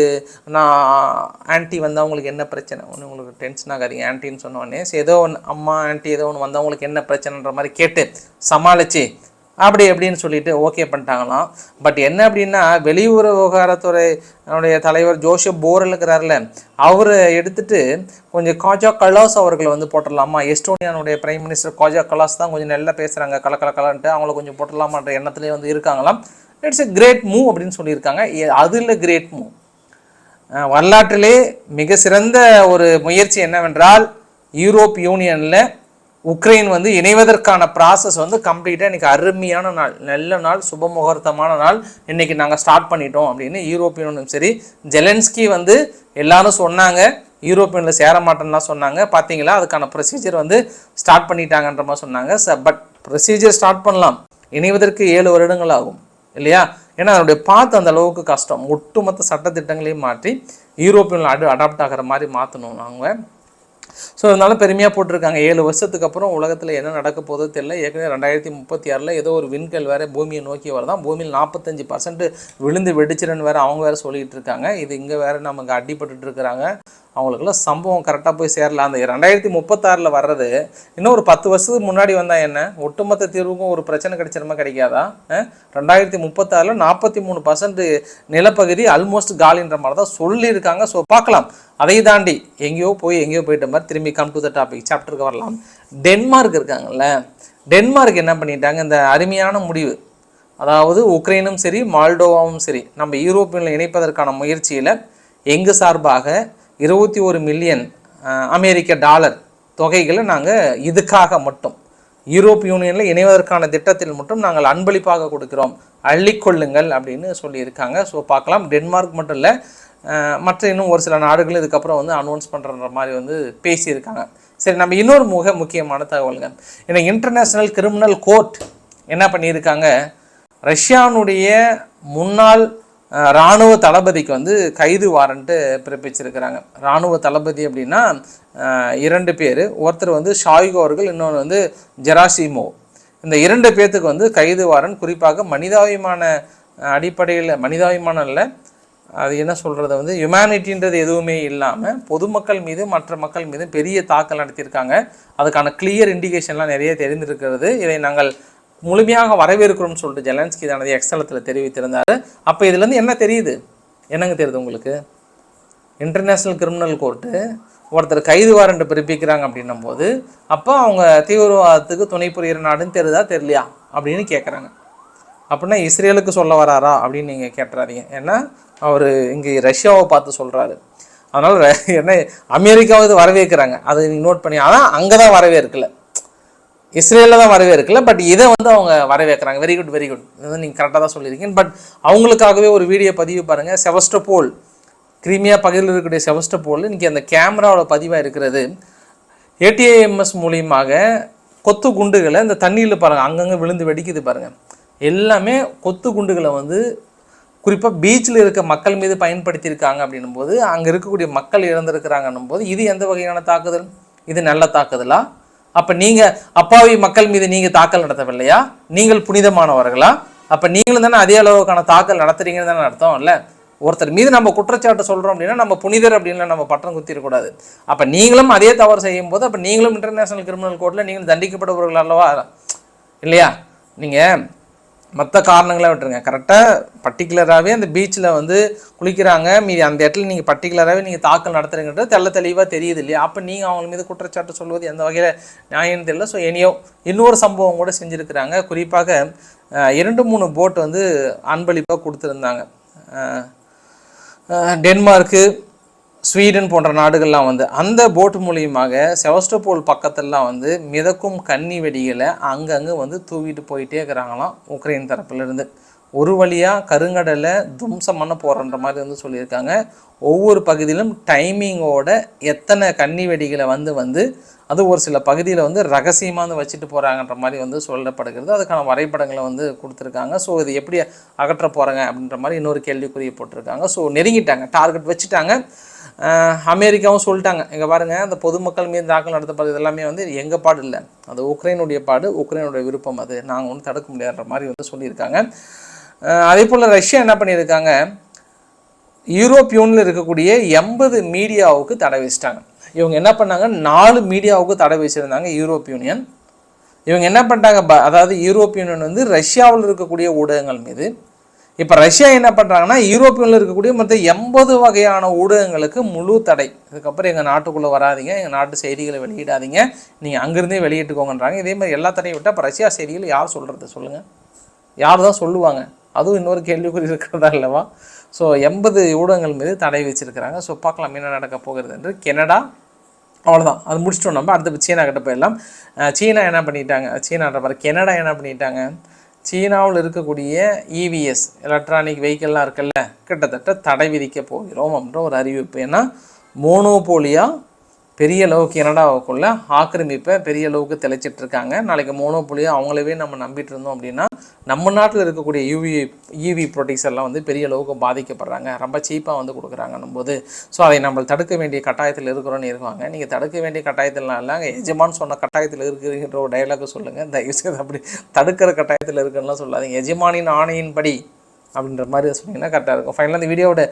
நான் ஆன்ட்டி வந்தால் உங்களுக்கு என்ன பிரச்சனை? ஒன்று உங்களுக்கு டென்ஷன் ஆகாதீங்க ஆன்ட்டின்னு சொன்னோடனே ஏதோ ஒன்று அம்மா ஆன்ட்டி ஏதோ ஒன்று வந்தால் உங்களுக்கு என்ன பிரச்சனைன்ற மாதிரி கேட்டு சமாளிச்சு அப்படி அப்படின்னு சொல்லிட்டு ஓகே பண்ணிட்டாங்களாம். பட் என்ன அப்படின்னா வெளியுறவு விவகாரத்துறை அவருடைய தலைவர் ஜோஷப் போரல் இருக்கிறார்ல அவரை எடுத்துட்டு கொஞ்சம் காஜா கலாஸ் அவர்களை வந்து போட்டுடலாமா? எஸ்டோனியானுடைய பிரைம் மினிஸ்டர் காஜா கலாஸ் தான் கொஞ்சம் நல்லா பேசுகிறாங்க கல கலன்ட்டு அவங்கள கொஞ்சம் போட்டுடலாமான்ற எண்ணத்துலேயே வந்து இருக்காங்களாம். இட்ஸ் எ கிரேட் மூவ் அப்படின்னு சொல்லியிருக்காங்க. எ- அது இல்லை கிரேட் மூவ் வரலாற்றிலே மிக சிறந்த ஒரு முயற்சி என்னவென்றால் யூரோப் யூனியனில் உக்ரைன் வந்து இணைவதற்கான ப்ராசஸ் வந்து கம்ப்ளீட்டாக இன்னைக்கு அருமையான நாள் நல்ல நாள் சுபமுகூர்த்தமான நாள். இன்னைக்கு நாங்கள் ஸ்டார்ட் பண்ணிட்டோம் அப்படின்னு யூரோப்பியனும் சரி ஜெலன்ஸ்கி வந்து எல்லாரும் சொன்னாங்க. யூரோப்பியனில் சேர மாட்டேன்னு சொன்னாங்க. பார்த்தீங்களா அதுக்கான ப்ரொசீஜர் வந்து ஸ்டார்ட் பண்ணிட்டாங்கன்ற மாதிரி சொன்னாங்க. ச பட் ப்ரொசீஜர் ஸ்டார்ட் பண்ணலாம். இணைவதற்கு ஏழு வருடங்கள் ஆகும் இல்லையா? ஏன்னா அதனுடைய பார்த்து அந்த அளவுக்கு கஷ்டம். ஒட்டுமொத்த சட்டத்திட்டங்களையும் மாற்றி யூரோப்பியனில் அடு அடாப்ட் ஆகிற மாதிரி மாற்றணும் நாங்கள் ஸோ அதனால பெருமையாக போட்டிருக்காங்க. ஏழு வருஷத்துக்கு அப்புறம் உலகத்தில் என்ன நடக்க போதோ தெரியல. ஏற்கனவே ரெண்டாயிரத்தி முப்பத்தி ஆறில் ஏதோ ஒரு விண்கல் வேற பூமியை நோக்கி வரதான். பூமியில் நாற்பத்தஞ்சு பர்சன்ட் விழுந்து வெடிச்சிடன்னு வேற அவங்க வேற சொல்லிட்டு இருக்காங்க. இது இங்கே வேற நமக்கு அடிபட்டுட்டு இருக்கிறாங்க. அவங்களுக்குலாம் சம்பவம் கரெக்டாக போய் சேரல. அந்த ரெண்டாயிரத்தி முப்பத்தாறில் வர்றது இன்னும் ஒரு பத்து வருஷத்துக்கு முன்னாடி வந்தால் என்ன? ஒட்டுமொத்த தீர்வுக்கும் ஒரு பிரச்சனை கிடைச்சிருமா கிடைக்காதா? ரெண்டாயிரத்தி முப்பத்தாறில் நாற்பத்தி மூணு பர்சன்ட் நிலப்பகுதி ஆல்மோஸ்ட் காலின்ற மாதிரி தான் சொல்லியிருக்காங்க. ஸோ பார்க்கலாம். அதை தாண்டி எங்கேயோ போய் எங்கேயோ போயிட்ட மாதிரி திரும்பி கம் டு த டாபிக் சாப்டருக்கு வரலாம். டென்மார்க் இருக்காங்கல்ல டென்மார்க் என்ன பண்ணிட்டாங்க? இந்த அருமையான முடிவு. அதாவது உக்ரைனும் சரி மால்டோவாவும் சரி நம்ம யூரோப்பியனில் இணைப்பதற்கான முயற்சியில் எங்கு சார்பாக இருபத்தி ஒரு மில்லியன் அமெரிக்க டாலர் தொகைகளை நாங்கள் இதுக்காக மட்டும் யூரோப் யூனியனில் இணைவதற்கான திட்டத்தில் மட்டும் நாங்கள் அன்பளிப்பாக கொடுக்கிறோம். அள்ளிக்கொள்ளுங்கள் அப்படின்னு சொல்லியிருக்காங்க. ஸோ பார்க்கலாம். டென்மார்க் மட்டும் இல்லை மற்ற இன்னும் ஒரு சில நாடுகளும் இதுக்கப்புறம் வந்து அனௌன்ஸ் பண்ணுற மாதிரி வந்து பேசியிருக்காங்க. சரி நம்ம இன்னொரு மிக முக்கியமான தகவல்கள் ஏன்னா இன்டர்நேஷ்னல் கிரிமினல் கோர்ட் என்ன பண்ணியிருக்காங்க? ரஷ்யானுடைய முன்னாள் இராணுவ தளபதிக்கு வந்து கைது வாரண்ட்டு பிறப்பிச்சிருக்கிறாங்க. இராணுவ தளபதி அப்படின்னா இரண்டு பேர். ஒருத்தர் வந்து ஷாய்கோ அவர்கள் இன்னொன்று வந்து ஜெராசிமோ. இந்த இரண்டு பேர்த்துக்கு வந்து கைது வாரன் குறிப்பாக மனிதாபிமான அடிப்படையில் மனிதாபிமானம் இல்லை அது என்ன சொல்கிறது வந்து ஹியூமனிட்டின்றது எதுவுமே இல்லாமல் பொதுமக்கள் மீது மற்ற மக்கள் மீது பெரிய தாக்கல் நடத்தியிருக்காங்க. அதுக்கான கிளியர் இண்டிகேஷன்லாம் நிறைய தெரிந்திருக்கிறது. இதை நாங்கள் முழுமையாக வரவேற்கிறோம்னு சொல்லிட்டு ஜெலன்ஸ்கி தனது எக்ஸலத்தில் தெரிவித்திருந்தார். அப்போ இதுலேருந்து என்ன தெரியுது? என்னங்க தெரியுது உங்களுக்கு? இன்டர்நேஷ்னல் கிரிமினல் கோர்ட்டு ஒருத்தர் கைது வாரண்ட் பிறப்பிக்கிறாங்க அப்படின்னும் போது அப்போ அவங்க தீவிரவாதத்துக்கு துணை புரிகிற நாடுன்னு தெரியுதா தெரியலையா? அப்படின்னு கேட்குறாங்க அப்படின்னா இஸ்ரேலுக்கு சொல்ல வராரா அப்படின்னு நீங்கள் கேட்டுறாதீங்க. ஏன்னா அவர் இங்கே ரஷ்யாவை பார்த்து சொல்கிறாரு அதனால் என்ன அமெரிக்காவது வரவேற்கிறாங்க. அதை நீங்கள் நோட் பண்ணி ஆனால் அங்கே தான் வரவேற்கல. இஸ்ரேலில் தான் வரவேற்கல பட் இதை வந்து அவங்க வரவேற்கிறாங்க. வெரி குட் வெரி குட் இது வந்து நீங்கள் கரெக்டாக தான் சொல்லியிருக்கீங்க. பட் அவங்களுக்காகவே ஒரு வீடியோ பதிவு பாருங்கள் செவஸ்டபோல் கிரிமியா பகுதியில் இருக்கக்கூடிய செவஸ்டபோல் இன்றைக்கி அந்த கேமராவோட பதிவாக இருக்கிறது. ஏடிஏஎம்எஸ் மூலியமாக கொத்து குண்டுகளை இந்த தண்ணியில் பாருங்கள் அங்கங்கே விழுந்து வெடிக்குது பாருங்கள் எல்லாமே கொத்து குண்டுகளை வந்து குறிப்பாக பீச்சில் இருக்க மக்கள் மீது பயன்படுத்தியிருக்காங்க அப்படின்னும் போது அங்கே இருக்கக்கூடிய மக்கள் இறந்துருக்கிறாங்கன்னும் போது இது எந்த வகையான தாக்குதல்? இது நல்ல தாக்குதலா? அப்போ நீங்கள் அப்பாவி மக்கள் மீது நீங்கள் தாக்கல் நடத்தவில்லையா? நீங்கள் புனிதமானவர்களா? அப்போ நீங்களும் தானே அதே அளவுக்கான தாக்கல் நடத்துறீங்கன்னு தானே அர்த்தம் இல்லை? ஒருத்தர் மீது நம்ம குற்றச்சாட்டு சொல்கிறோம் அப்படின்னா நம்ம புனிதர் அப்படின்னு நம்ம பட்டம் குத்திடக்கூடாது அப்போ நீங்களும் அதே தவறு செய்யும் போது அப்போ நீங்களும் இன்டர்நேஷனல் கிரிமினல் கோர்ட்டில் நீங்கள் தண்டிக்கப்படுபவர்கள் அல்லவா? இல்லையா? நீங்கள் மற்ற காரணங்களை விட்டுருங்க. கரெக்டாக பர்டிகுலராகவே அந்த பீச்சில் வந்து குளிக்கிறாங்க. மீதி அந்த இடத்துல நீங்கள் பர்டிகுலராகவே நீங்கள் தாக்கல் நடத்துறீங்கன்றது தெள்ள தெளிவாக தெரியுது இல்லையா? அப்போ நீங்கள் அவங்க மீது குற்றச்சாட்டு சொல்வது எந்த வகையில் நியாயம் தெரியல. ஸோ எனியோ இன்னொரு சம்பவம் கூட செஞ்சுருக்கிறாங்க. குறிப்பாக இரண்டு மூணு போட் வந்து அன்பளிப்பாக கொடுத்துருந்தாங்க. டென்மார்க்கு ஸ்வீடன் போன்ற நாடுகள்லாம் வந்து அந்த போட் மூலியமாக செவஸ்டோபோல் பக்கத்துலலாம் வந்து மிதக்கும் கன்னி வெடிகளை அங்கங்கே வந்து தூவிட்டு போயிட்டே இருக்கிறாங்களாம் உக்ரைன் தரப்புலேருந்து. ஒரு வழியாக கருங்கடலை தும்சம் பண்ண போகிறன்ற மாதிரி வந்து சொல்லியிருக்காங்க. ஒவ்வொரு பகுதியிலும் டைமிங்கோட எத்தனை கன்னி வெடிகளை வந்து வந்து அது ஒரு சில பகுதியில் வந்து ரகசியமாக வந்து வச்சுட்டு போகிறாங்கன்ற மாதிரி வந்து சொல்லப்படுகிறது. அதுக்கான வரைபடங்களை வந்து கொடுத்துருக்காங்க. ஸோ இது எப்படி அகற்ற போகிறாங்க அப்படின்ற மாதிரி இன்னொரு கேள்விக்குறிய போட்டிருக்காங்க. ஸோ நெருங்கிட்டாங்க டார்கெட் வச்சுட்டாங்க. அமெரிக்காவும் சொல்லிட்டாங்க. இங்கே பாருங்கள் அந்த பொதுமக்கள் மீது தாக்கல் நடத்தப்படுறது எல்லாமே வந்து எங்கள் பாடு இல்லை. அது உக்ரைனுடைய பாடு உக்ரைனுடைய விருப்பம். அது நாங்கள் ஒன்றும் தடுக்க முடியாதுன்ற மாதிரி வந்து சொல்லியிருக்காங்க. அதே போல் ரஷ்யா என்ன பண்ணியிருக்காங்க? யூரோப் யூனியனில் இருக்கக்கூடிய எண்பது மீடியாவுக்கு தடை வச்சிட்டாங்க இவங்க என்ன பண்ணாங்க? நாலு மீடியாவுக்கு தடை வச்சுருந்தாங்க யூரோப் யூனியன். இவங்க என்ன பண்ணிட்டாங்க? ப- அதாவது யூரோப் யூனியன் வந்து ரஷ்யாவில் இருக்கக்கூடிய ஊடகங்கள் மீது இப்போ ரஷ்யா என்ன பண்ணுறாங்கன்னா யூரோப்பியனில் இருக்கக்கூடிய மொத்த எண்பது வகையான ஊடகங்களுக்கு முழு தடை. இதுக்கப்புறம் எங்கள் நாட்டுக்குள்ளே வராதீங்க எங்கள் நாட்டு செய்திகளை வெளியிடாதீங்க. நீங்கள் அங்கேருந்தே வெளியிட்டுக்கோங்கன்றாங்க. இதே மாதிரி எல்லா தடையும் விட்டால் இப்போ ரஷ்யா செய்திகள் யார் சொல்கிறது சொல்லுங்கள் யார் தான் சொல்லுவாங்க? அதுவும் இன்னொரு கேள்விக்குறி இருக்கிறதா இல்லவா? ஸோ எண்பது ஊடகங்கள் மீது தடை வச்சுருக்கிறாங்க. ஸோ பார்க்கலாம் என்ன நடக்க போகிறது என்று. கெனடா அவ்வளோதான் அது முடிச்சிட்டோம் நம்ம. அடுத்து சீனா கிட்ட போயிடலாம். சீனா என்ன பண்ணிட்டாங்க? சீனான்ற பாரு கெனடா என்ன பண்ணிட்டாங்க? சீனாவில் இருக்கக்கூடிய இவிஎஸ் எலக்ட்ரானிக் வெஹிக்கிள்லாம் இருக்குல்ல கிட்டத்தட்ட தடை விதிக்க போகிறோம் அப்படின்ற ஒரு அறிவிப்பு. ஏன்னா மோனோபோலியாக பெரிய அளவுக்கு கனடாவுக்குள்ள ஆக்கிரமிப்பை பெரிய அளவுக்கு தெளிச்சிட்டு இருக்காங்க. நாளைக்கு மோனோபோலியாக அவங்களவே நம்ம நம்பிட்டு இருந்தோம் அப்படின்னா நம்ம நாட்டில் இருக்கக்கூடிய யூவி ஈவி ப்ரொடக்ட்ஸ் வந்து பெரிய அளவுக்கு பாதிக்கப்படுறாங்க. ரொம்ப சீப்பாக வந்து கொடுக்குறாங்கன்னும் போது. ஸோ அதை நம்ம தடுக்க வேண்டிய கட்டாயத்தில் இருக்கிறோன்னு இருக்காங்க. நீங்கள் தடுக்க வேண்டிய கட்டாயத்தில்லாம் இல்லைங்க எஜமான் சொன்ன கட்டாயத்தில் இருக்கிறீங்கிற ஒரு டைலாக சொல்லுங்கள் தயவுசெய்து அப்படி தடுக்கிற கட்டாயத்தில் இருக்குன்னுலாம் சொல்லாதீங்க. எஜமானின் ஆணையின்படி அப்படின்ற மாதிரி சொன்னீங்கன்னா கரெக்டாக இருக்கும். ஃபைனலாக இந்த வீடியோவோட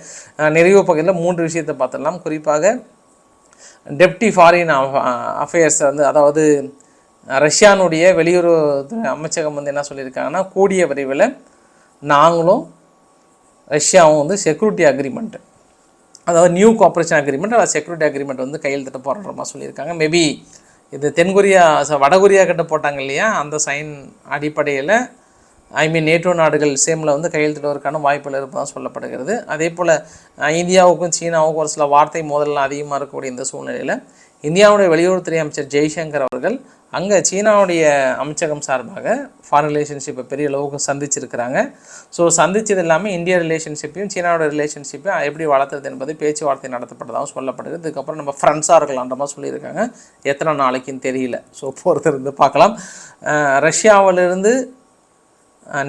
நிறைவு பகுதியில் மூன்று விஷயத்தை பார்த்துடலாம். குறிப்பாக டெப்டி ஃபாரின் அஃபேர்ஸ் வந்து அதாவது ரஷ்யானுடைய வெளியுறவு அமைச்சகம் வந்து என்ன சொல்லியிருக்காங்கன்னா கூடிய விரைவில் நாங்களும் ரஷ்யாவும் வந்து செக்யூரிட்டி அக்ரிமெண்ட்டு அதாவது நியூ கோஆப்ரேஷன் அக்ரிமெண்ட் அதாவது செக்யூரிட்டி அக்ரிமெண்ட் வந்து கையெழுத்திட்ட போடுற மாதிரி சொல்லியிருக்காங்க. மேபி இது தென்கொரியா ச- வடகொரியா கிட்ட போட்டாங்க இல்லையா? அந்த சைன் அடிப்படையில் ஐ மீன் நேட்டோ நாடுகள் சேமில் வந்து கையெழுத்திடுவதற்கான வாய்ப்புகள் இருப்பதாக சொல்லப்படுகிறது. அதே போல் இந்தியாவுக்கும் சீனாவுக்கும் ஒரு சில வார்த்தை மோதல்லாம் அதிகமாக இருக்கக்கூடிய இந்த சூழ்நிலையில் இந்தியாவுடைய வெளியுறவுத்துறை அமைச்சர் ஜெய்சங்கர் அவர்கள் அங்கே சீனாவுடைய அமைச்சகம் சார்பாக ஃபாரின் ரிலேஷன்ஷிப்பை பெரிய அளவுக்கு சந்திச்சிருக்கிறாங்க. ஸோ சந்திச்சது இல்லாமல் இந்தியா ரிலேஷன்ஷிப்பையும் சீனாவோட ரிலேஷன்ஷிப்பையும் எப்படி வளர்த்துறது என்பது பேச்சுவார்த்தை நடத்தப்பட்டதாகவும் சொல்லப்படுது. இதுக்கப்புறம் நம்ம ஃப்ரெண்ட்ஸாக இருக்கலான்ற மாதிரி சொல்லியிருக்காங்க. எத்தனை நாளைக்குன்னு தெரியல. ஸோ பொறுத்திருந்து பார்க்கலாம். ரஷ்யாவிலிருந்து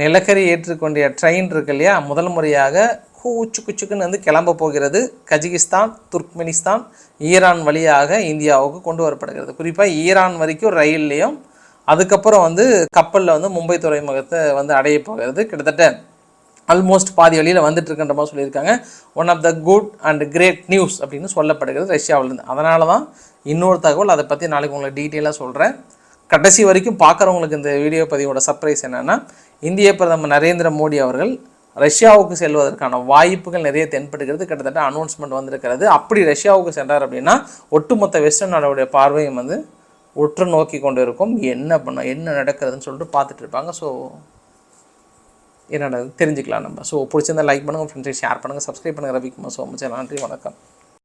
நிலக்கரி ஏற்றுக்கொண்டிய ட்ரெயின் இருக்கு இல்லையா? முதல் முறையாக கூச்சு குச்சுக்குன்னு வந்து கிளம்ப போகிறது கஜகிஸ்தான் துர்க்மெனிஸ்தான் ஈரான் வழியாக இந்தியாவுக்கு கொண்டு வரப்படுகிறது. குறிப்பாக ஈரான் வரைக்கும் ரயில்லையும் அதுக்கப்புறம் வந்து கப்பலில் வந்து மும்பை துறைமுகத்தை வந்து அடைய போகிறது கிட்டத்தட்ட ஆல்மோஸ்ட் பாதி வழியில் வந்துட்டு இருக்கின்ற மாதிரி சொல்லியிருக்காங்க. One of the good and great news அப்படின்னு சொல்லப்படுகிறது ரஷ்யாவிலேருந்து. அதனால தான் இன்னொரு தகவல் அதை பற்றி நாளைக்கு உங்களுக்கு டீட்டெயிலாக சொல்கிறேன் கடைசி வரைக்கும் பார்க்குறவங்களுக்கு இந்த வீடியோ பதிவோட சர்ப்ரைஸ் என்னென்னா இந்திய பிரதமர் நரேந்திர மோடி அவர்கள் ரஷ்யாவுக்கு செல்வதற்கான வாய்ப்புகள் நிறைய தென்படுகிறது கிட்டத்தட்ட அனௌன்ஸ்மெண்ட் வந்திருக்கிறது. அப்படி ரஷ்யாவுக்கு சென்றார் அப்படின்னா ஒட்டுமொத்த வெஸ்டர்ன் நாடோடைய பார்வையும் வந்து உற்று நோக்கி கொண்டு இருக்கும் என்ன பண்ண என்ன நடக்கிறதுன்னு சொல்லிட்டு பார்த்துட்டு இருப்பாங்க. ஸோ என்னடா தெரிஞ்சுக்கலாம் நம்ம. ஸோ பிடிச்சிருந்தா லைக் பண்ணுங்கள் ஃப்ரெண்ட்ஸை ஷேர் பண்ணுங்கள் சப்ஸ்கிரைப் பண்ணுங்கள் ரவிக்குமார் ஸோ மச் நன்றி வணக்கம்.